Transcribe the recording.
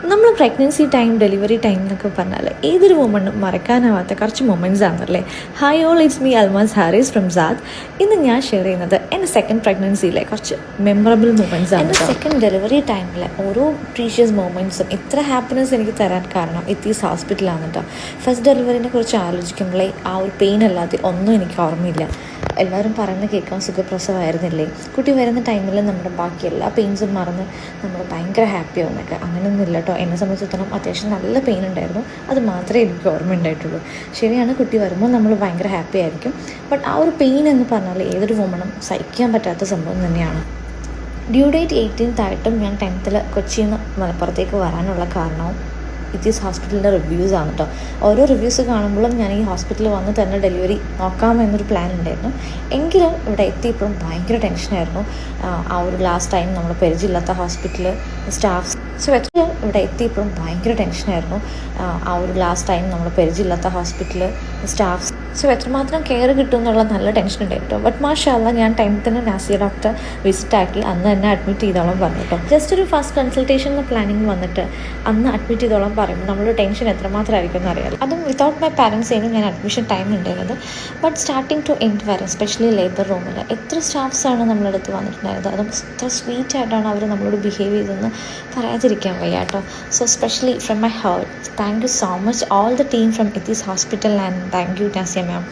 നമ്മൾ pregnancy time delivery time എന്നൊക്കെ പറഞ്ഞാൽ ഏതൊരു വുമണും മറക്കാനാവാത്ത കുറച്ച് മൊമെന്റ്സ് ആണല്ലേ? Hi all it's me Almas Haris from Saad ഇന്ന് ഞാൻ ഷെയർ ചെയ്യുന്നത് എന്റെ സെക്കൻഡ് പ്രഗ്നൻസിയിലെ കുറച്ച് മെമ്മറബിൾ മൊമെന്റ്സ് ആണ് എന്റെ സെക്കൻഡ് ഡെലിവറി ടൈമിലെ ഓരോ പ്രീഷ്യസ് മൊമെന്റ്സും ഇത്ര ഹാപ്പിനെസ് എനിക്ക് തരാൻ കാരണം എത്തീസ് ഹോസ്പിറ്റലാണ് കേട്ടോ ഫസ്റ്റ് ഡെലിവറിനെ കുറിച്ച് ആലോചിക്കുമ്പോഴേ ആ ഒരു പെയിൻ അല്ലാതെ ഒന്നും എനിക്ക് ഓർമ്മയില്ല. എല്ലാവരും പറയുന്നത് കേൾക്കാൻ സുഖപ്രസവമായിരുന്നില്ലേ കുട്ടി വരുന്ന ടൈമിൽ നമ്മുടെ ബാക്കി എല്ലാ പെയിൻസും മറന്ന് നമ്മൾ ഭയങ്കര ഹാപ്പി ആവുന്നൊക്കെ. അങ്ങനെയൊന്നും ഇല്ല കേട്ടോ എന്നെ സംബന്ധിച്ചിടത്തോളം അത്യാവശ്യം നല്ല പെയിൻ ഉണ്ടായിരുന്നു. അത് മാത്രമേ എനിക്ക് ഓർമ്മ ഉണ്ടായിട്ടുള്ളൂ. ശരിയാണ് കുട്ടി വരുമ്പോൾ നമ്മൾ ഭയങ്കര ഹാപ്പി ആയിരിക്കും. ബട്ട് ആ ഒരു പെയിൻ എന്ന് പറഞ്ഞാൽ ഏതൊരു വുമണും സഹിക്കാൻ പറ്റാത്ത സംഭവം തന്നെയാണ്. ഡ്യൂ ഡേറ്റ് എയ്റ്റീൻത്ത് ആയിട്ടും ഞാൻ ടെൻത്തിൽ കൊച്ചിയിൽ നിന്ന് മലപ്പുറത്തേക്ക് വരാനുള്ള കാരണവും ഇറ്റീസ് ഹോസ്പിറ്റലിന്റെ റിവ്യൂസ് ആണ് കേട്ടോ ഓരോ റിവ്യൂസ് കാണുമ്പോഴും ഞാൻ ഈ ഹോസ്പിറ്റലിൽ വന്ന് തന്നെ ഡെലിവറി നോക്കാമെന്നൊരു പ്ലാൻ ഉണ്ടായിരുന്നു. എങ്കിലും ഇവിടെ എത്തിയപ്പോഴും ഭയങ്കര ടെൻഷനായിരുന്നു ആ ഒരു ലാസ്റ്റ് ടൈം നമ്മൾ പരിചയമില്ലാത്ത ഹോസ്പിറ്റൽ സ്റ്റാഫ് സോ എത്ര ഇവിടെ എത്തിയപ്പോഴും ഭയങ്കര ടെൻഷനായിരുന്നു ആ ഒരു ലാസ്റ്റ് ടൈം നമ്മൾ പരിചയമില്ലാത്ത ഹോസ്പിറ്റൽ സ്റ്റാഫ് സോ എത്രമാത്രം കെയർ കിട്ടും എന്നുള്ള നല്ല ടെൻഷൻ ഉണ്ടായിരുന്നു ബട്ട് മാഷല്ല ഞാൻ ടൈം തന്നെ നാസിയ ഡോക്ടർ വിസിറ്റ് ആക്കി അന്ന് തന്നെ അഡ്മിറ്റ് ചെയ്തോളം പറഞ്ഞു കേട്ടോ ജസ്റ്റ് ഒരു ഫസ്റ്റ് കൺസൾട്ടേഷൻ പ്ലാനിങ് വന്നിട്ട് അന്ന് അഡ്മിറ്റ് ചെയ്തോളം പറയുമ്പോൾ നമ്മൾ ടെൻഷൻ എത്രമാത്രം ആയിരിക്കും എന്നറിയാം അതും വിതൗട്ട് മൈ പാരൻസ് ആയിരുന്നു ഞാൻ അഡ്മിഷൻ ടൈം ഉണ്ടായിരുന്നത്. ബട്ട് സ്റ്റാർട്ടിങ് ടു എൻഡ് വരെ സ്പെഷ്യലി ലേബർ റൂമിൽ എത്ര സ്റ്റാഫ്സാണ് നമ്മളടുത്ത് വന്നിട്ടുണ്ടായിരുന്നത്. അതും എത്ര സ്വീറ്റ് ആയിട്ടാണ് അവർ നമ്മളോട് ബിഹേവ് ചെയ്തതെന്ന് പറയാതിരിക്കാൻ വയ്യ കേട്ടോ. So specially from my heart thank you so much all the team from Ithees hospital and thank you Nasia ma'am